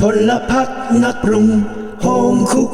พลพักนักปรุงโฮมคุก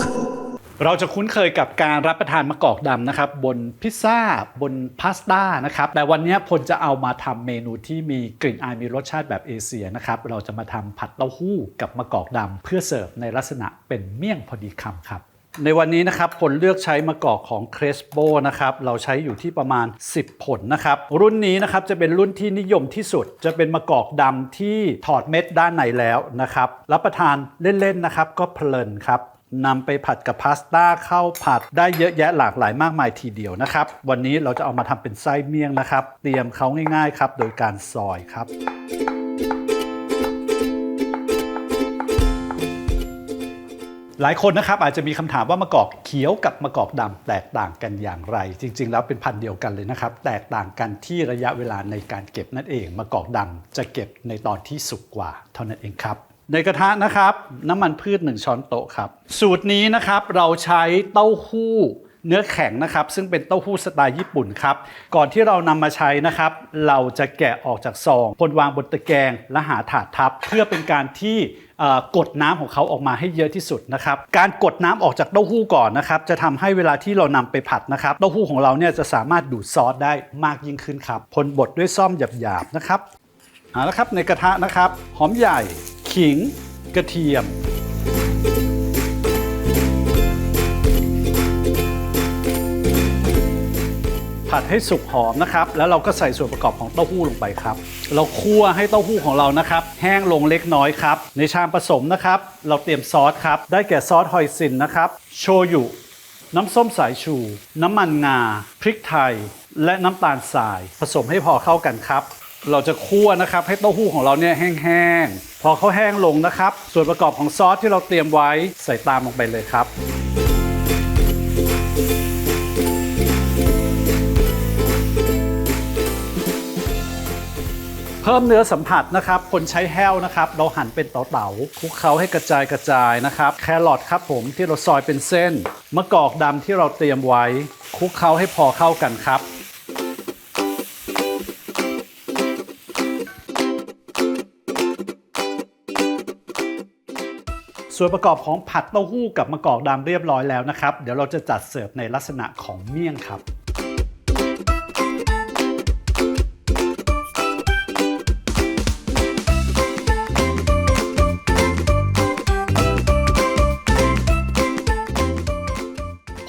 เราจะคุ้นเคยกับการรับประทานมะกอกดำนะครับ บนพิซซ่า บนพาสต้านะครับ แต่วันนี้พลจะเอามาทำเมนูที่มีกลิ่นอายมีรสชาติแบบเอเชียนะครับ เราจะมาทำผัดเต้าหู้กับมะกอกดำเพื่อเสิร์ฟในลักษณะเป็นเมี่ยงพอดีคำครับ ในวันนี้นะครับผลเลือกใช้มะกอกของเครสโบนะครับเราใช้อยู่ที่ประมาณ 10 ผลนะครับ รุ่นนี้นะครับจะเป็นรุ่นที่นิยมที่สุด จะเป็นมะกอกดำที่ถอดเม็ดด้านในแล้วนะครับ รับประทานเล่น ๆ นะครับ ก็เพลินครับนำไปผัดกับพาสต้าข้าวผัดได้เยอะแยะหลากหลายมากมายทีเดียวนะครับ วันนี้เราจะเอามาทำเป็นไส้เมี่ยงนะครับ เตรียมเขาง่าย ๆ ครับ โดยการซอยครับ หลายคนนะครับอาจจะมีคำถามว่ามะกอกเขียวกับมะกอกดำแตกต่างกันอย่างไร จริง ๆ แล้วเป็นพันธุ์เดียวกันเลยนะครับ แตกต่างกันที่ระยะเวลาในการเก็บนั่นเองมะกอกดำจะเก็บในตอนที่สุกกว่าเท่านั้นเองครับ ในกระทะนะครับ น้ำมันพืช 1 ช้อนโต๊ะครับ สูตรนี้นะครับเราใช้เต้าหู้ เนื้อแข็งนะครับ ซึ่งเป็นเต้าหู้สไตล์ญี่ปุ่นครับ ก่อนที่เรานำมาใช้นะครับ เราจะแกะออกจากซองพลวางบนตะแกรงและหาถาดทับ เพื่อเป็นการที่กดน้ำของเขาออกมาให้เยอะที่สุดนะครับ การกดน้ำออกจากเต้าหู้ก่อนนะครับ จะทำให้เวลาที่เรานำไปผัดนะครับ เต้าหู้ของเราเนี่ยจะสามารถดูดซอสได้มากยิ่งขึ้นครับ พลบดด้วยซ่อมหยาบๆนะครับเอาละครับในกระทะนะครับ หอมใหญ่ ขิง กระเทียม ผัดให้สุกหอมนะครับ แล้วเราก็ใส่ส่วนประกอบของเต้าหู้ลงไปครับ เราคั่วให้เต้าหู้ของเรานะครับ แห้งลงเล็กน้อยครับ ในชามผสมนะครับ เราเตรียมซอสครับ ได้แก่ซอสหอยสินนะครับ โชยุ น้ำส้มสายชู น้ำมันงา พริกไทย และน้ำตาลทราย ผสมให้พอเข้ากันครับ เราจะคั่วนะครับให้เต้าหู้ของเราเนี่ยแห้งๆ พอเขาแห้งลงนะครับ ส่วนประกอบของซอสที่เราเตรียมไว้ใส่ตามลงไปเลยครับ เพิ่มเนื้อสัมผัสนะครับ คนใช้แห้วนะครับ เราหั่นเป็นเต๋าๆคลุกเคล้าให้กระจายกระจายนะครับ แครอทครับผมที่เราซอยเป็นเส้น มะกอกดำที่เราเตรียมไว้คลุกเคล้าให้พอเข้ากันครับส่วนประกอบของผัดเต้าหู้กับมะกอกดำเรียบร้อยแล้วนะครับ เดี๋ยวเราจะจัดเสิร์ฟในลักษณะของเมี่ยงครับ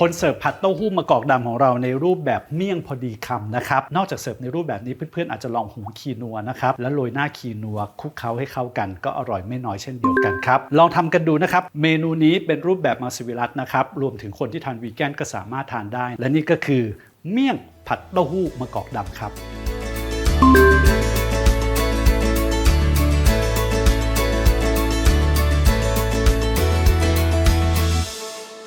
คนเสิร์ฟผัดเต้าหู้มะกอกดำของเราในรูปแบบเมี่ยงพอดีคำนะครับ นอกจากเสิร์ฟในรูปแบบนี้เพื่อนๆอาจจะลองหุงคีนัวนะครับ แล้วโรยหน้าคีนัวคลุกเคล้าให้เข้ากัน ก็อร่อยไม่น้อยเช่นเดียวกันครับ ลองทำกันดูนะครับ เมนูนี้เป็นรูปแบบมังสวิรัตนะครับ รวมถึงคนที่ทานวีแกนก็สามารถทานได้ และนี่ก็คือเมี่ยงผัดเต้าหู้มะกอกดำครับ